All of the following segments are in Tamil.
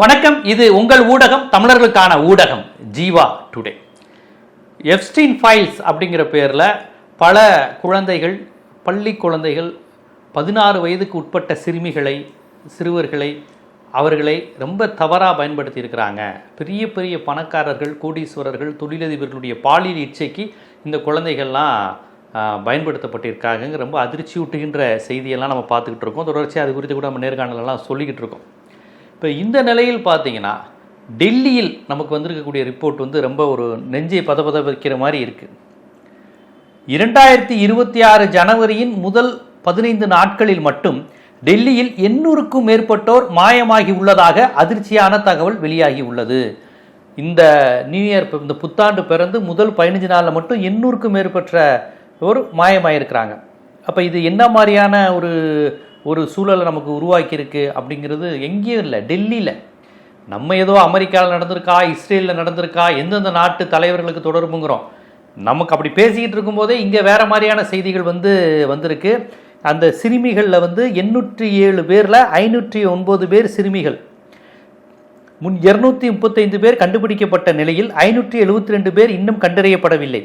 வணக்கம். இது உங்கள் ஊடகம் தமிழர்களுக்கான ஊடகம் ஜீவா டுடே. எஃப்ஸ்டீன் ஃபைல்ஸ் அப்படிங்கிற பேரில் பல குழந்தைகள் பள்ளி குழந்தைகள் பதினாறு வயதுக்கு உட்பட்ட சிறுமிகளை சிறுவர்களை அவர்களை ரொம்ப தவறாக பயன்படுத்தி இருக்கிறாங்க. பெரிய பெரிய பணக்காரர்கள் கோடீஸ்வரர்கள் தொழிலதிபர்களுடைய பாலியல் இச்சைக்கு இந்த குழந்தைகள்லாம் பயன்படுத்தப்பட்டிருக்காங்க ரொம்ப அதிர்ச்சி ஊட்டுகின்ற செய்தியெல்லாம் நம்ம பார்த்துக்கிட்டு இருக்கோம். தொடர்ச்சியாக அது குறித்து கூட நம்ம நேர்காணலெல்லாம் சொல்லிக்கிட்டு இருக்கோம். இப்போ இந்த நிலையில் பார்த்தீங்கன்னா டெல்லியில் நமக்கு வந்திருக்கக்கூடிய ரிப்போர்ட் வந்து ரொம்ப ஒரு நெஞ்சை பதபத வைக்கிற மாதிரி இருக்குது இரண்டாயிரத்தி இருபத்தி ஆறு ஜனவரியின் முதல் பதினைந்து நாட்களில் மட்டும் டெல்லியில் எண்ணூறுக்கும் மேற்பட்டோர் மாயமாகி உள்ளதாக அதிர்ச்சியான தகவல் வெளியாகி உள்ளது. இந்த நியூ இயர் இந்த புத்தாண்டு பிறந்து முதல் பதினஞ்சு நாளில் மட்டும் எண்ணூறுக்கும் மேற்பட்டோர் மாயமாயிருக்கிறாங்க. அப்போ இது என்ன மாதிரியான ஒரு ஒரு சூழலை நமக்கு உருவாக்கியிருக்கு அப்படிங்கிறது எங்கேயும் இல்லை டெல்லியில். நம்ம ஏதோ அமெரிக்காவில் நடந்திருக்கா இஸ்ரேலில் நடந்திருக்கா எந்தெந்த நாட்டு தலைவர்களுக்கு தொடர்புங்கிறோம். நமக்கு அப்படி பேசிக்கிட்டு இருக்கும்போதே இங்கே வேறு மாதிரியான செய்திகள் வந்து வந்திருக்கு. அந்த சிறுமிகளில் வந்து எண்ணூற்றி ஏழு பேரில் ஐநூற்றி ஒன்பது பேர் சிறுமிகள். முன் இரநூத்தி முப்பத்தைந்து பேர் கண்டுபிடிக்கப்பட்ட நிலையில் ஐநூற்றி எழுபத்தி ரெண்டு பேர் இன்னும் கண்டறியப்படவில்லை.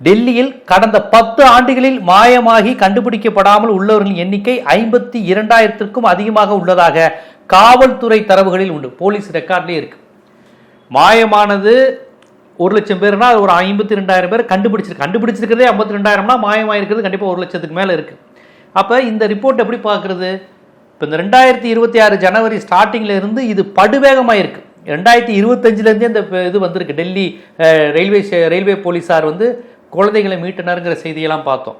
டெல்லியில் கடந்த பத்து ஆண்டுகளில் மாயமாகி கண்டுபிடிக்கப்படாமல் உள்ளவர்களின் எண்ணிக்கை ஐம்பத்தி இரண்டாயிரத்திற்கும் அதிகமாக உள்ளதாக காவல்துறை தரவுகளில் உண்டு. போலீஸ் ரெக்கார்ட்லேயே இருக்கு. மாயமானது ஒரு லட்சம் பேர்னா ஒரு ஐம்பத்தி ரெண்டாயிரம் பேர் கண்டுபிடிச்சிருக்கு கண்டுபிடிச்சிருக்கிறதே ஐம்பத்தி ரெண்டாயிரம்னா மாயமாயிருக்கிறது கண்டிப்பாக ஒரு லட்சத்துக்கு மேலே இருக்கு. அப்போ இந்த ரிப்போர்ட் எப்படி பார்க்குறது? இப்போ இந்த ரெண்டாயிரத்தி இருபத்தி ஆறு ஜனவரி ஸ்டார்டிங்கில் இருந்து இது படுவேகமாக இருக்கு ரெண்டாயிரத்தி இருபத்தஞ்சிலேருந்தே இந்த இது வந்திருக்கு. டெல்லி ரயில்வே ரயில்வே போலீஸார் வந்து குழந்தைகளை மீட்டனருங்கிற செய்தியெல்லாம் பார்த்தோம்.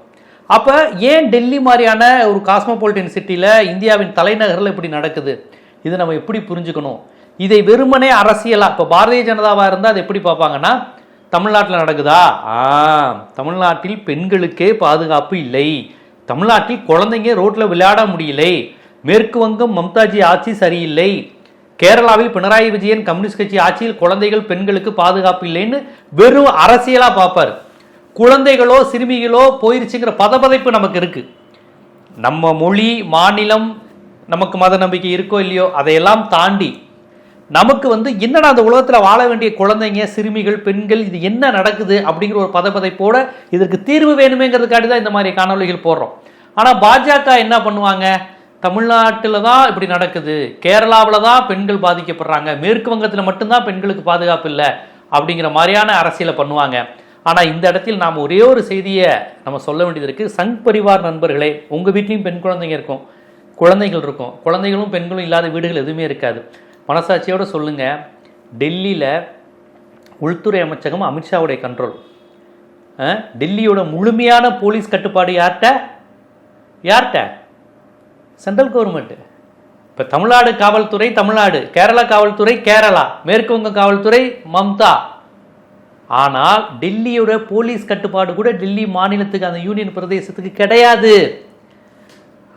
அப்போ ஏன் டெல்லி மாதிரியான ஒரு காஸ்மோபாலிட்டன் சிட்டியில் இந்தியாவின் தலைநகரில் இப்படி நடக்குது? இதை நம்ம எப்படி புரிஞ்சுக்கணும்? இதை வெறுமனே அரசியலாக இப்போ பாரதிய ஜனதாவாக இருந்தால் அதை எப்படி பார்ப்பாங்கன்னா தமிழ்நாட்டில் நடக்குதா? ஆ தமிழ்நாட்டில் பெண்களுக்கே பாதுகாப்பு இல்லை. தமிழ்நாட்டில் குழந்தைங்க ரோட்டில் விளையாட முடியலை. மேற்கு வங்கம் மம்தாஜி ஆட்சி சரியில்லை. கேரளாவில் பினராயி விஜயன் கம்யூனிஸ்ட் கட்சி ஆட்சியில் குழந்தைகள் பெண்களுக்கு பாதுகாப்பு இல்லைன்னு வெறும் அரசியலாக பார்ப்பார். குழந்தைகளோ சிறுமிகளோ போயிருச்சுங்கிற பதபதைப்பு நமக்கு இருக்கு. நம்ம மொழி மாநிலம் நமக்கு மத நம்பிக்கை இருக்கோ இல்லையோ அதையெல்லாம் தாண்டி நமக்கு வந்து என்னடா அந்த உலகத்தில் வாழ வேண்டிய குழந்தைங்க சிறுமிகள் பெண்கள் இது என்ன நடக்குது அப்படிங்கிற ஒரு பதப்பதைப்போட இதற்கு தீர்வு வேணுமேங்கிறதுக்காண்டி தான் இந்த மாதிரி காணொளிகள் போடுறோம். ஆனால் பாஜக என்ன பண்ணுவாங்க? தமிழ்நாட்டில் தான் இப்படி நடக்குது. கேரளாவில் தான் பெண்கள் பாதிக்கப்படுறாங்க. மேற்கு வங்கத்தில் மட்டும்தான் பெண்களுக்கு பாதுகாப்பு இல்லை அப்படிங்கிற மாதிரியான அரசியலை பண்ணுவாங்க. ஆனால் இந்த இடத்தில் நாம் ஒரே ஒரு செய்தியை நம்ம சொல்ல வேண்டியது இருக்குது சங் பரிவார் நண்பர்களே உங்கள் வீட்லேயும் பெண் குழந்தைங்க இருக்கும். குழந்தைகள் இருக்கும். குழந்தைகளும் பெண்களும் இல்லாத வீடுகள் எதுவுமே இருக்காது. மனசாட்சியோடு சொல்லுங்கள் டெல்லியில் உள்துறை அமைச்சகம் அமித்ஷாவுடைய கண்ட்ரோல் டெல்லியோட முழுமையான போலீஸ் கட்டுப்பாடு யார்கிட்ட? யார்கிட்ட? சென்ட்ரல் கவர்மெண்ட்டு இப்போ தமிழ்நாடு காவல்துறை தமிழ்நாடு கேரளா காவல்துறை கேரளா மேற்கு வங்க காவல்துறை மம்தா. ஆனால் டெல்லியோட போலீஸ் கட்டுப்பாடு கூட டெல்லி மாநிலத்துக்கு அந்த யூனியன் பிரதேசத்துக்கு கிடையாது.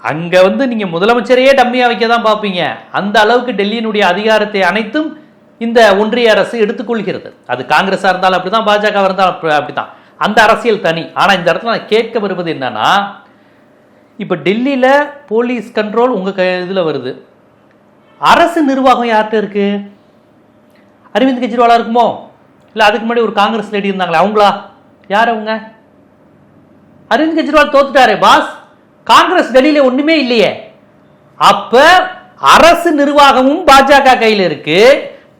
அங்கே வந்து நீங்கள் முதலமைச்சரையே டம்மியாக வைக்க தான் பார்ப்பீங்க. அந்த அளவுக்கு டெல்லியினுடைய அதிகாரத்தை அனைத்தும் இந்த ஒன்றிய அரசு எடுத்துக்கொள்கிறது. அது காங்கிரஸாக இருந்தாலும் அப்படிதான் பாஜக இருந்தாலும் அப்படி- அப்படிதான் அந்த அரசியல் தனி. ஆனால் இந்த இடத்துல நான் கேட்க வருவது என்னன்னா இப்போ டெல்லியில் போலீஸ் கண்ட்ரோல் உங்கள் க இதில் வருது. அரசு நிர்வாகம் யார்கிட்ட இருக்குது அரவிந்த் கெஜ்ரிவாலாக இருக்குமோ? இல்லை அதுக்கு முன்னாடி ஒரு காங்கிரஸ் லேடி இருந்தாங்களே அவங்களா? யார் அவங்க? அரவிந்த் கெஜ்ரிவால் தோத்துட்டாரே பாஸ் காங்கிரஸ் டெல்லியில் ஒன்றுமே இல்லையே. அப்போ அரசு நிர்வாகமும் பாஜக கையில் இருக்கு.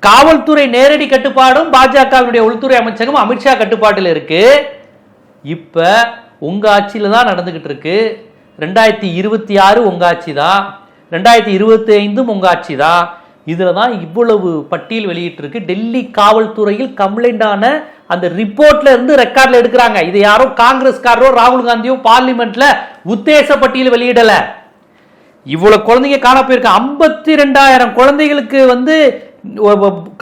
காவல்துறை நேரடி கட்டுப்பாடும் பாஜகவினுடைய உள்துறை அமைச்சகம் அமித்ஷா கட்டுப்பாட்டில் இருக்கு. இப்போ உங்கள் ஆட்சியில் தான் நடந்துக்கிட்டு இருக்கு. ரெண்டாயிரத்தி இருபத்தி ஆறு உங்கள் ஆட்சி தான். ரெண்டாயிரத்தி இருபத்தி ஐந்தும் உங்கள் ஆட்சி தான். இதில் தான் இவ்வளவு பட்டியல் வெளியிட்டிருக்கு. டெல்லி காவல்துறையில் கம்ப்ளைண்ட் ஆன அந்த ரிப்போர்ட்ல இருந்து ரெக்கார்ட்ல எடுக்கிறாங்க. இது யாரோ காங்கிரஸ்காரரோ ராகுல் காந்தியோ பார்லிமெண்ட்ல உத்தேச பட்டியல் வெளியிடல. இவ்வளவு குழந்தைங்க காண போயிருக்க? ஐம்பத்தி ரெண்டாயிரம் குழந்தைகளுக்கு வந்து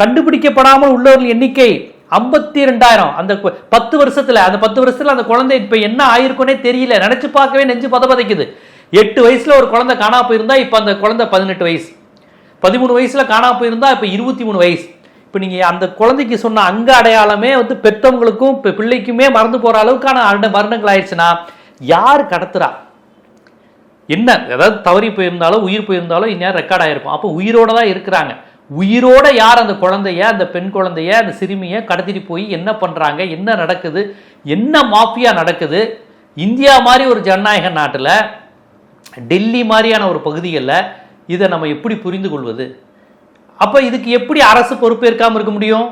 கண்டுபிடிக்கப்படாமல் உள்ளவர்கள் எண்ணிக்கை ஐம்பத்தி ரெண்டாயிரம் அந்த பத்து வருஷத்துல அந்த பத்து வருஷத்துல அந்த குழந்தை இப்ப என்ன ஆயிருக்கும்னே தெரியல. நினைச்சு பார்க்கவே நெஞ்சு பதபதைக்குது. எட்டு வயசுல ஒரு குழந்தை காணா போயிருந்தா இப்ப அந்த குழந்தை பதினெட்டு வயசு. பதிமூணு வயசில் காணா போயிருந்தா இப்போ இருபத்தி மூணு வயசு. இப்போ நீங்கள் அந்த குழந்தைக்கு சொன்ன அங்க அடையாளமே வந்து பெற்றவங்களுக்கும் இப்போ பிள்ளைக்குமே மறந்து போகிற அளவுக்கான அண்ட- மரணங்கள் ஆயிடுச்சுன்னா யார் கடத்துறா? என்ன? ஏதாவது தவறி போயிருந்தாலோ உயிர் போயிருந்தாலோ இந்நேரம் ரெக்கார்ட் ஆகிருக்கும் அப்போ உயிரோட தான் இருக்கிறாங்க. உயிரோட யார் அந்த குழந்தைய அந்த பெண் குழந்தைய அந்த சிறுமியை கடத்திட்டு போய் என்ன பண்ணுறாங்க என்ன நடக்குது? என்ன மாஃபியா நடக்குது? இந்தியா மாதிரி ஒரு ஜனநாயக நாட்டில் டெல்லி மாதிரியான ஒரு பகுதிகளில் இதை நம்ம எப்படி புரிந்து கொள்வது அப்போ இதுக்கு எப்படி அரசு பொறுப்பேற்காமல் இருக்க முடியும்?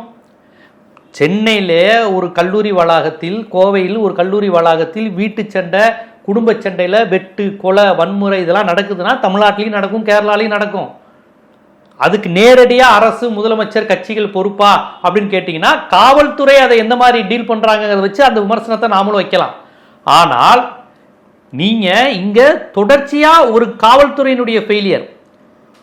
சென்னையிலே ஒரு கல்லூரி வளாகத்தில் கோவையில் ஒரு கல்லூரி வளாகத்தில் வீட்டு சண்டை குடும்ப சண்டையில் வெட்டு கொலை வன்முறை இதெல்லாம் நடக்குதுன்னா தமிழ்நாட்டிலையும் நடக்கும் கேரளாலையும் நடக்கும். அதுக்கு நேரடியாக அரசு முதலமைச்சர் கட்சிகள் பொறுப்பா அப்படின்னு கேட்டிங்கன்னா காவல்துறை அதை எந்த மாதிரி டீல் பண்ணுறாங்கிறத வச்சு அந்த விமர்சனத்தை நாமளும் வைக்கலாம். ஆனால் நீங்கள் இங்கே தொடர்ச்சியாக ஒரு காவல்துறையினுடைய ஃபெயிலியர்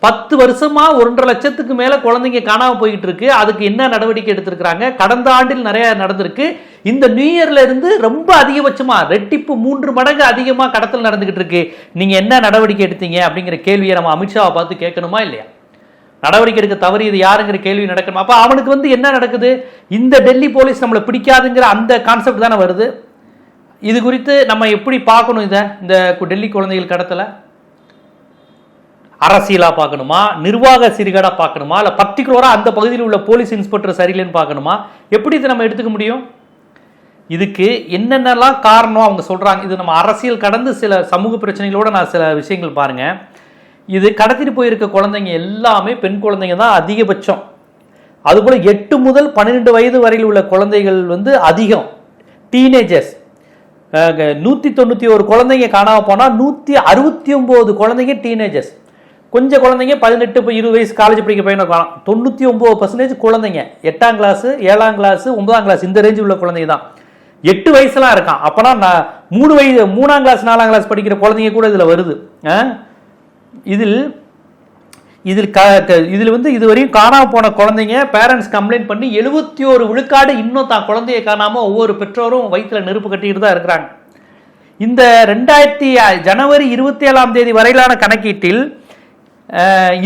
பத்து வருஷமா ஒன்றரை லட்சத்துக்கு மேல குழந்தைங்க காணாம போய்கிட்டு இருக்கு அதுக்கு என்ன நடவடிக்கை எடுத்திருக்கிறாங்க? கடந்த ஆண்டில் நிறைய நடந்திருக்கு. இந்த நியூ இயர்ல இருந்து ரொம்ப அதிகபட்சமா ரெட்டிப்பு மூன்று மடங்கு அதிகமா கடத்தல் நடந்துகிட்டு இருக்கு நீங்க என்ன நடவடிக்கை எடுத்தீங்க? அப்படிங்கிற கேள்வியை நம்ம அமித்ஷாவை பார்த்து கேட்கணுமா இல்லையா? நடவடிக்கை எடுக்க தவறு இது யாருங்கிற கேள்வி நடக்கணும். அப்ப அவனுக்கு வந்து என்ன நடக்குது? இந்த டெல்லி போலீஸ் நம்மளை பிடிக்காதுங்கிற அந்த கான்செப்ட் தானே வருது. இது குறித்து நம்ம எப்படி பார்க்கணும் இதை? இந்த கு- டெல்லி குழந்தைகள் கடத்தலை? அரசியலாக பார்க்கணுமா? நிர்வாக சீர்கேடாக பார்க்கணுமா? இல்லை பர்டிகுலராக அந்த பகுதியில் உள்ள போலீஸ் இன்ஸ்பெக்டர் சரியில்லைன்னு பார்க்கணுமா? எப்படி இதை நம்ம எடுத்துக்க முடியும்? இதுக்கு என்னென்னலாம் காரணம் அவங்க சொல்கிறாங்க இது நம்ம அரசியல் கடந்து சில சமூக பிரச்சனைகளோடு நான் சில விஷயங்கள் பாருங்க. இது கடத்திட்டு போயிருக்க குழந்தைங்க எல்லாமே பெண் குழந்தைங்க தான் அதிகபட்சம். அதுபோல் எட்டு முதல் பன்னிரெண்டு வயது வரையில் உள்ள குழந்தைகள் வந்து அதிகம். டீனேஜர்ஸ் நூற்றி தொண்ணூற்றி ஒரு குழந்தைங்க காணாமல் போனால் நூற்றி அறுபத்தி ஒம்பது குழந்தைங்க டீனேஜர்ஸ் கொஞ்சம் குழந்தைங்க பதினெட்டு இப்போ இருபது வயசு காலேஜ் படிக்க பையனை காணும். தொண்ணூற்றி ஒம்பது பர்சன்டேஜ் குழந்தைங்க. எட்டாம் கிளாஸ் ஏழாம் கிளாஸ் ஒன்பதாம் கிளாஸ் இந்த ரேஞ்சு உள்ள குழந்தைங்க தான். எட்டு வயசுலாம் இருக்கான். அப்போனா நான் மூணு வயது மூணாம் கிளாஸ் நாலாம் கிளாஸ் படிக்கிற குழந்தைங்க கூட இதில் வருது. ஆ? இதில் இதில் க க- இதில் வந்து இதுவரையும் காணாம போன குழந்தைங்க பேரண்ட்ஸ் கம்ப்ளைண்ட் பண்ணி எழுபத்தி ஒரு விழுக்காடு இன்னும் தான் குழந்தைய காணாமல் ஒவ்வொரு பெற்றோரும் வயிற்றில் நெருப்பு கட்டிக்கிட்டு தான் இருக்கிறாங்க. இந்த ரெண்டாயிரத்தி ஜனவரி இருபத்தி ஏழாம் தேதி வரையிலான கணக்கீட்டில்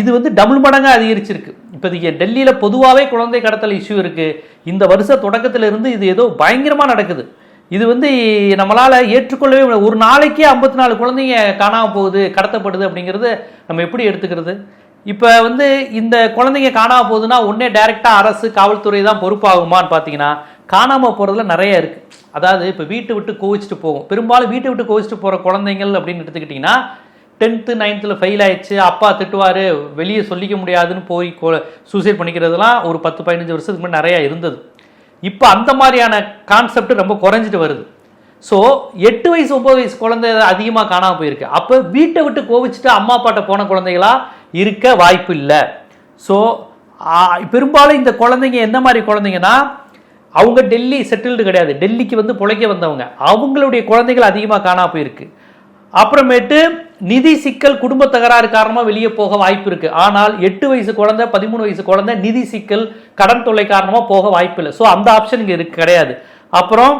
இது வந்து டபுள் மடங்காக அதிகரிச்சிருக்கு. இப்போதைக்கு டெல்லியில் பொதுவாகவே குழந்தை கடத்தல் இஷ்யூ இருக்குது இந்த வருஷ தொடக்கத்திலிருந்து இது ஏதோ பயங்கரமாக நடக்குது. இது வந்து நம்மளால் ஏற்றுக்கொள்ளவே முடியாது ஒரு நாளைக்கே ஐம்பத்தி நாலு குழந்தைங்க காணாமல் போகுது கடத்தப்படுது அப்படிங்கிறது நம்ம எப்படி எடுத்துக்கிறது? இப்போ வந்து இந்த குழந்தைங்க காணாமல் போகுதுன்னா ஒன்றே டைரெக்டாக அரசு காவல்துறை தான் பொறுப்பாகுமான்னு பார்த்தீங்கன்னா காணாமல் போகிறதுல நிறைய இருக்குது அதாவது இப்போ வீட்டை விட்டு கோவிச்சிட்டு போகும் பெரும்பாலும் வீட்டை விட்டு கோவிச்சிட்டு போகிற குழந்தைங்கள் அப்படின்னு எடுத்துக்கிட்டிங்கன்னா டென்த்து நைன்த்தில் ஃபெயில் ஆயிடுச்சு அப்பா திட்டுவார் வெளியே சொல்லிக்க முடியாதுன்னு போய் சூசைட் பண்ணிக்கிறதுலாம் ஒரு பத்து பதினஞ்சு வருஷத்துக்கு முன்னாடி நிறையா இருந்தது. இப்போ அந்த மாதிரியான கான்செப்ட் ரொம்ப குறைஞ்சிட்டு வருது. ஸோ எட்டு வயசு ஒம்பது வயசு குழந்தை அதிகமாக காணாமல் போயிருக்கு. அப்போ வீட்டை விட்டு கோவிச்சுட்டு அம்மா அப்பாட்ட போன குழந்தைகளா இருக்க வாய்ப்பு இல்லை. ஸோ பெரும்பாலும் இந்த குழந்தைங்க என்ன மாதிரி குழந்தைங்கன்னா அவங்க டெல்லி செட்டில்டு கிடையாது. டெல்லிக்கு வந்து பிழைக்க வந்தவங்க. அவங்களுடைய குழந்தைகள் அதிகமாக காணாம போயிருக்கு. அப்புறமேட்டு நிதி சிக்கல் குடும்ப தகராறு காரணமாக வெளியே போக வாய்ப்பு இருக்குது ஆனால் எட்டு வயசு குழந்தை பதிமூணு வயசு குழந்தை நிதி சிக்கல் கடன் தொல்லை காரணமாக போக வாய்ப்பு இல்லை. ஸோ அந்த ஆப்ஷன் இங்கே இருக்கு கிடையாது. அப்புறம்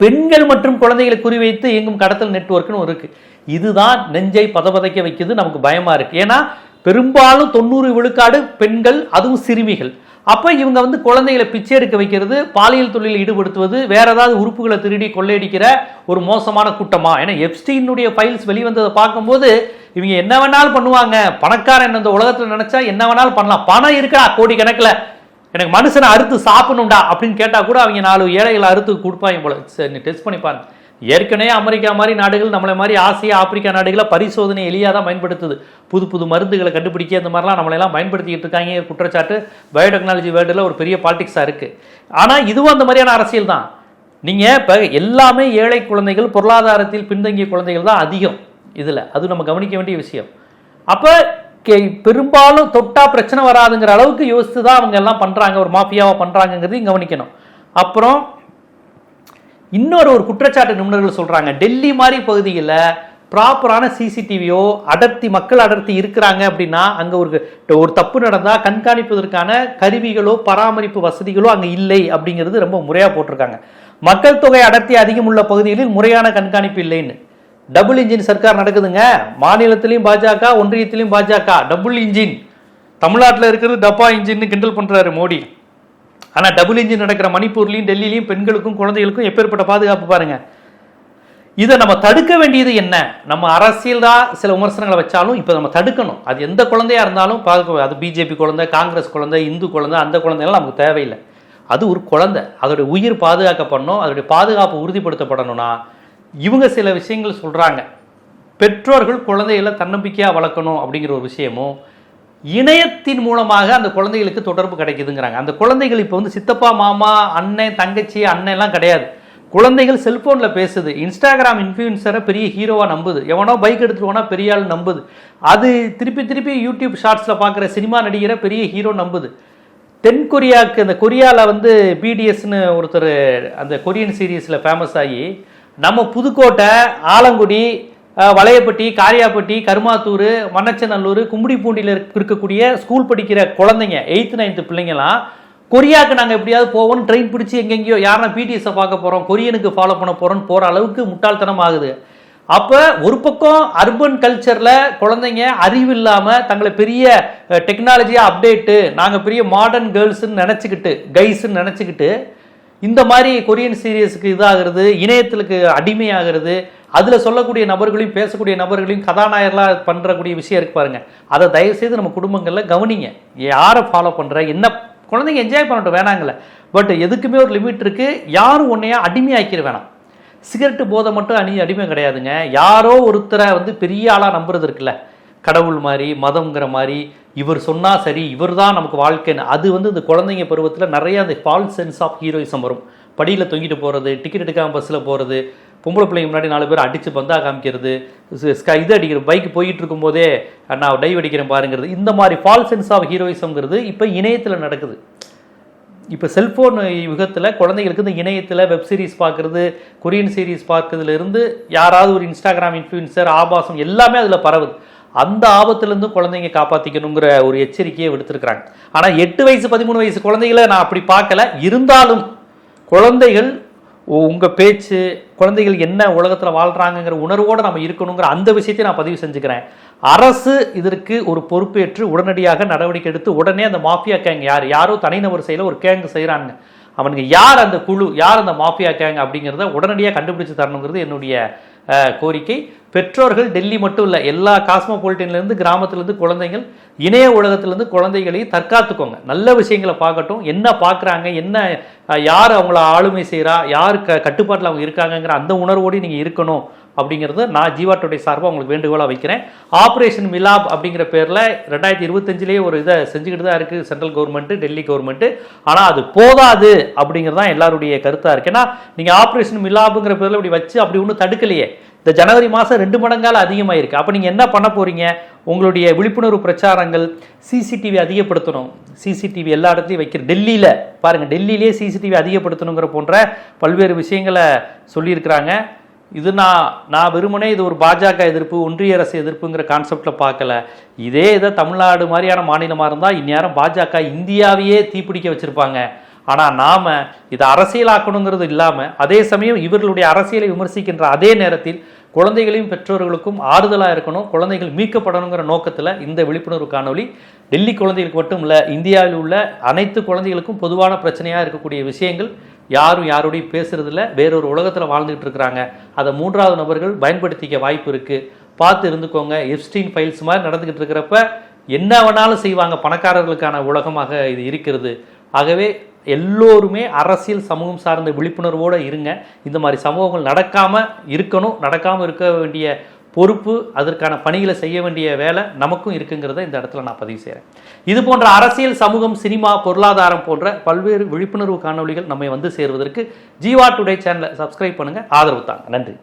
பெண்கள் மற்றும் குழந்தைகளை குறிவைத்து இயங்கும் கடத்தல் நெட்வொர்க்னு இருக்குது இதுதான் நெஞ்சை பதபதைக்க வைக்கிறது நமக்கு பயமாக இருக்குது ஏன்னா பெரும்பாலும் தொண்ணூறு விழுக்காடு பெண்கள் அதுவும் சிறுமிகள். அப்போ இவங்க வந்து குழந்தைகளை பிச்சை எடுக்க வைக்கிறது பாலியல் தொழிலில் ஈடுபடுத்துவது வேற ஏதாவது உறுப்புகளை திருடி கொள்ளையடிக்கிற ஒரு மோசமான கூட்டமா? ஏன்னா எப்ஸ்டீனுடைய ஃபைல்ஸ் வெளிவந்ததை பார்க்கும்போது இவங்க என்ன வேணாலும் பண்ணுவாங்க. பணக்காரன் இந்த உலகத்தில் நினைச்சா என்ன வேணாலும் பண்ணலாம். பணம் இருக்கா கோடி கணக்கில் எனக்கு மனுஷனை அறுத்து சாப்பிடணும்டா அப்படின்னு கேட்டால் கூட அவங்க நாலு ஏழைகளை அறுத்து கொடுப்பாங்க போல. சரி டெஸ்ட் பண்ணி பாருங்க. ஏற்கனவே அமெரிக்கா மாதிரி நாடுகள் நம்மளை மாதிரி ஆசியா ஆப்பிரிக்கா நாடுகளை பரிசோதனை எளியாக தான் பயன்படுத்துது. புது புது மருந்துகளை கண்டுபிடிக்க இந்த மாதிரிலாம் நம்மளெல்லாம் பயன்படுத்திக்கிட்டு இருக்காங்க. குற்றச்சாட்டு. பயோடெக்னாலஜி வேர்ல்டில் ஒரு பெரிய பாலிடிக்ஸாக இருக்குது ஆனால் இதுவும் அந்த மாதிரியான அரசியல் தான். நீங்கள் இப்போ எல்லாமே ஏழை குழந்தைகள் பொருளாதாரத்தில் பின்தங்கிய குழந்தைகள் தான் அதிகம் இதில். அது நம்ம கவனிக்க வேண்டிய விஷயம். அப்போ பெரும்பாலும் தொட்டா பிரச்சனை வராதுங்கிற அளவுக்கு யோசித்து தான் அவங்க எல்லாம் பண்ணுறாங்க ஒரு மாஃபியாவை பண்ணுறாங்கங்கிறதையும் கவனிக்கணும். அப்புறம் இன்னொரு ஒரு குற்றச்சாட்டு நிபுணர்கள் சொல்றாங்க. டெல்லி மாதிரி பகுதியில் ப்ராப்பரான சிசிடிவியோ அடர்த்தி மக்கள் அடர்த்தி இருக்கிறாங்க அப்படின்னா அங்கே ஒரு ஒரு தப்பு நடந்தால் கண்காணிப்பதற்கான கருவிகளோ பராமரிப்பு வசதிகளோ அங்கே இல்லை அப்படிங்கிறது ரொம்ப முறையாக போட்டிருக்காங்க. மக்கள் தொகை அடர்த்தி அதிகம் உள்ள பகுதிகளில் முறையான கண்காணிப்பு இல்லைன்னு. டபுள் இன்ஜின் சர்க்கார் நடக்குதுங்க. மாநிலத்திலையும் பாஜக ஒன்றியத்திலையும் பாஜக. Double engine. தமிழ்நாட்டில் இருக்கிறது டப்பா இன்ஜின்னு கிண்டல் பண்ணுறாரு மோடி. ஆனால் டபுள் இன்ஜின் நடக்கிற மணிப்பூர்லையும் டெல்லியிலையும் பெண்களுக்கும் குழந்தைகளுக்கும் எப்பேற்பட்ட பாதுகாப்பு பாருங்க. இதை நம்ம தடுக்க வேண்டியது என்ன? நம்ம அரசியல் தான் சில விமர்சனங்களை வச்சாலும் இப்போ நம்ம தடுக்கணும். அது எந்த குழந்தையா இருந்தாலும் பார்க்க அது பிஜேபி குழந்தை காங்கிரஸ் குழந்தை இந்து குழந்தை அந்த குழந்தைலாம் நமக்கு தேவையில்லை. அது ஒரு குழந்தை. அதோடைய உயிர் பாதுகாக்கப்படணும் அதோடைய பாதுகாப்பு உறுதிப்படுத்தப்படணும்னா இவங்க சில விஷயங்கள் சொல்கிறாங்க பெற்றோர்கள் குழந்தைகளை தன்னம்பிக்கையாக வளர்க்கணும் அப்படிங்கிற ஒரு விஷயமும் இணையத்தின் மூலமாக அந்த குழந்தைகளுக்கு தொடர்பு கிடைக்குதுங்கிறாங்க. அந்த குழந்தைகள் இப்போ வந்து சித்தப்பா மாமா அண்ணன் தங்கச்சி அண்ணன்லாம் கிடையாது. குழந்தைகள் செல்ஃபோனில் பேசுது. இன்ஸ்டாகிராம் இன்ஃப்ளூயன்சரை பெரிய ஹீரோவாக நம்புது. எவனோ பைக் எடுத்துட்டு போனால் பெரிய ஆள் நம்புது. அது திருப்பி திருப்பி யூடியூப் ஷார்ட்ஸில் பார்க்குற சினிமா நடிகரை பெரிய ஹீரோ நம்புது. தென் கொரியாவுக்கு அந்த கொரியாவில் வந்து பிடிஎஸ்னு ஒருத்தர் அந்த கொரியன் சீரீஸில் ஃபேமஸ் ஆகி நம்ம புதுக்கோட்டை ஆலங்குடி வளையப்பட்டி காரியாப்பட்டி கருமாத்தூர் மண்ணச்சநல்லூர் கும்படிப்பூண்டியில் இருக்கக்கூடிய ஸ்கூல் படிக்கிற குழந்தைங்க எயித்து நைன்த்து பிள்ளைங்கலாம் கொரியாவுக்கு நாங்கள் எப்படியாவது போவோம் ட்ரெயின் பிடிச்சி எங்கெங்கேயோ யாரா பிடிஎஸை பார்க்க போகிறோம் கொரியனுக்கு ஃபாலோ பண்ண போகிறோம்னு போகிற அளவுக்கு முட்டாள்தனம் ஆகுது. அப்போ ஒரு பக்கம் அர்பன் கல்ச்சரில் குழந்தைங்க அறிவு இல்லாமல் தங்களை பெரிய டெக்னாலஜியாக அப்டேட்டு நாங்கள் பெரிய மாடர்ன் கேர்ள்ஸ்ன்னு நினச்சிக்கிட்டு கைஸ்ன்னு நினச்சிக்கிட்டு இந்த மாதிரி கொரியன் சீரியஸுக்கு இதாகிறது இணையத்திலுக்கு அடிமையாகிறது அதில் சொல்லக்கூடிய நபர்களையும் பேசக்கூடிய நபர்களையும் கதாநாயகர்களாக பண்ணுறக்கூடிய விஷயம் இருக்கு பாருங்க. அதை தயவுசெய்து நம்ம குடும்பங்களில் கவனிங்க. யாரை ஃபாலோ பண்ணுற என்ன குழந்தைங்க என்ஜாய் பண்ணட்டும் வேணாங்கல்ல. பட் எதுக்குமே ஒரு லிமிட் இருக்குது யாரும் உன்னையா அடிமையாக்கிற வேணாம். சிகரெட்டு போதை மட்டும் அணி அடிமை கிடையாதுங்க. யாரோ ஒருத்தரை வந்து பெரிய ஆளாக நம்புறது இருக்குல்ல. கடவுள் மாதிரி மதம்ங்கிற மாதிரி இவர் சொன்னால் சரி இவர் தான் நமக்கு வாழ்க்கைன்னு. அது வந்து இந்த குழந்தைங்க பருவத்தில் நிறைய அந்த ஃபால்ஸ் சென்ஸ் ஆஃப் ஹீரோயிசம் வரும். படியில் தொங்கிட்டு போகிறது டிக்கெட் எடுக்காமல் பஸ்ஸில் போகிறது பொம்பளை பிள்ளைங்க முன்னாடி நாலு பேர் அடித்து பந்தா காமிக்கிறது ஸ்கை இது அடிக்கிற பைக் போயிட்டு இருக்கும்போதே நான் டைவ் அடிக்கிறேன் பாருங்கிறது. இந்த மாதிரி ஃபால்ஸ் சென்ஸ் ஆஃப் ஹீரோயிசம்ங்கிறது இப்போ இணையத்தில் நடக்குது. இப்போ செல்ஃபோன் யுகத்தில் குழந்தைகளுக்கு இந்த இணையத்தில் வெப் சீரிஸ் பார்க்குறது கொரியன் சீரிஸ் பார்க்கறதுல இருந்து யாராவது ஒரு இன்ஸ்டாகிராம் இன்ஃப்ளூயன்சர் ஆபாசம் எல்லாமே அதில் பரவுது. அந்த ஆபத்துலேருந்து குழந்தைங்க காப்பாற்றிக்கணுங்கிற ஒரு எச்சரிக்கையை விடுத்திருக்கிறாங்க. ஆனால் எட்டு வயசு பதிமூணு வயசு குழந்தைகளை நான் அப்படி பார்க்கல. இருந்தாலும் குழந்தைகள் உங்கள் பேச்சு குழந்தைகள் என்ன உலகத்தில் வாழ்கிறாங்கங்கிற உணர்வோடு நம்ம இருக்கணுங்கிற அந்த விஷயத்தை நான் பதிவு செஞ்சுக்கிறேன். அரசு இதற்கு ஒரு பொறுப்பேற்று உடனடியாக நடவடிக்கை எடுத்து உடனே அந்த மாஃபியா கேங் யார்? யாரோ தனிநபர் செயல ஒரு கேங் செய்கிறாங்க அவனுக்கு யார் அந்த குழு? யார் அந்த மாஃபியா கேங் அப்படிங்கிறத உடனடியாக கண்டுபிடிச்சு தரணுங்கிறது என்னுடைய கோரிக்கை. பெற்றோர்கள் டெல்லி மட்டும் இல்லை எல்லா காஸ்மோபாலிட்டின்லேருந்து கிராமத்துலேருந்து குழந்தைகள் இணைய உலகத்துலேருந்து குழந்தைகளையும் தற்காத்துக்கோங்க. நல்ல விஷயங்களை பார்க்கட்டும். என்ன பார்க்குறாங்க என்ன யார் அவங்கள ஆளுமை செய்கிறா யார் க கட்டுப்பாட்டில் அவங்க இருக்காங்கங்கிற அந்த உணர்வோடு நீங்கள் இருக்கணும். அப்படிங்கிறது நான் ஜீவா சார்பாக உங்களுக்கு வேண்டுகோளாக வைக்கிறேன். ஆப்ரேஷன் மிலாப் அப்படிங்கிற பேரில் ரெண்டாயிரத்தி இருபத்தஞ்சிலேயே ஒரு இதை செஞ்சுக்கிட்டு தான் இருக்குது சென்ட்ரல் கவர்மெண்ட்டு டெல்லி கவர்மெண்ட்டு ஆனால் அது போதாது அப்படிங்கிறது தான் எல்லாருடைய கருத்தாக இருக்குது ஏன்னா நீங்கள் ஆப்ரேஷன் மிலாப்புங்கிற பேரில் இப்படி வச்சு அப்படி ஒன்றும் தடுக்கலையே. இந்த ஜனவரி மாதம் ரெண்டு மடங்கால அதிகமாகிருக்கு அப்போ நீங்கள் என்ன பண்ண போகிறீங்க உங்களுடைய விழிப்புணர்வு பிரச்சாரங்கள் சிசிடிவி அதிகப்படுத்தணும். சிசிடிவி எல்லா இடத்துலையும் வைக்கிற டெல்லியில் பாருங்கள் டெல்லியிலே சிசிடிவி அதிகப்படுத்தணுங்கிற போன்ற பல்வேறு விஷயங்களை சொல்லியிருக்கிறாங்க. இது நான் நான் வெறுமனே இது ஒரு பாஜக எதிர்ப்பு ஒன்றிய அரசு எதிர்ப்புங்கிற கான்செப்டில் பார்க்கல. இதே இதை தமிழ்நாடு மாதிரியான மாநிலமாக இருந்தால் இந்நேரம் பாஜக இந்தியாவையே தீப்பிடிக்க வச்சுருப்பாங்க. ஆனால் நாம் இதை அரசியலாக்கணுங்கிறது இல்லாமல் அதே சமயம் இவர்களுடைய அரசியலை விமர்சிக்கின்ற அதே நேரத்தில் குழந்தைகளையும் பெற்றோர்களுக்கும் ஆறுதலாக இருக்கணும் குழந்தைகள் மீட்கப்படணுங்கிற நோக்கத்தில் இந்த விழிப்புணர்வு காணொளி டெல்லி குழந்தைகளுக்கு மட்டும் இல்லை இந்தியாவில் உள்ள அனைத்து குழந்தைகளுக்கும் பொதுவான பிரச்சனையாக இருக்கக்கூடிய விஷயங்கள் யாரும் யாரோடையும் பேசுறதில்ல. வேறொரு உலகத்தில் வாழ்ந்துகிட்டு இருக்கிறாங்க அதை மூன்றாவது நபர்கள் பயன்படுத்திக்க வாய்ப்பு இருக்குது பார்த்து இருந்துக்கோங்க. எப்ஸ்டீன் ஃபைல்ஸ் மாதிரி நடந்துக்கிட்டு இருக்கிறப்ப என்ன வேணாலும் செய்வாங்க. பணக்காரர்களுக்கான உலகமாக இது இருக்கிறது. ஆகவே எல்லோருமே அரசியல் சமூகம் சார்ந்த விழிப்புணர்வோடு இருங்க. இந்த மாதிரி சமூகங்கள் நடக்காமல் இருக்கணும். நடக்காமல் இருக்க வேண்டிய பொறுப்பு அதற்கான பணிகளை செய்ய வேண்டிய வேலை நமக்கும் இருக்குங்கிறத இந்த இடத்துல நான் பதிவு செய்கிறேன் இது போன்ற அரசியல் சமூகம் சினிமா பொருளாதாரம் போன்ற பல்வேறு விழிப்புணர்வு காணொளிகள் நம்மை வந்து சேருவதற்கு ஜீவா டுடே சேனலை சப்ஸ்கிரைப் பண்ணுங்கள் ஆதரவு தாங்க. நன்றி.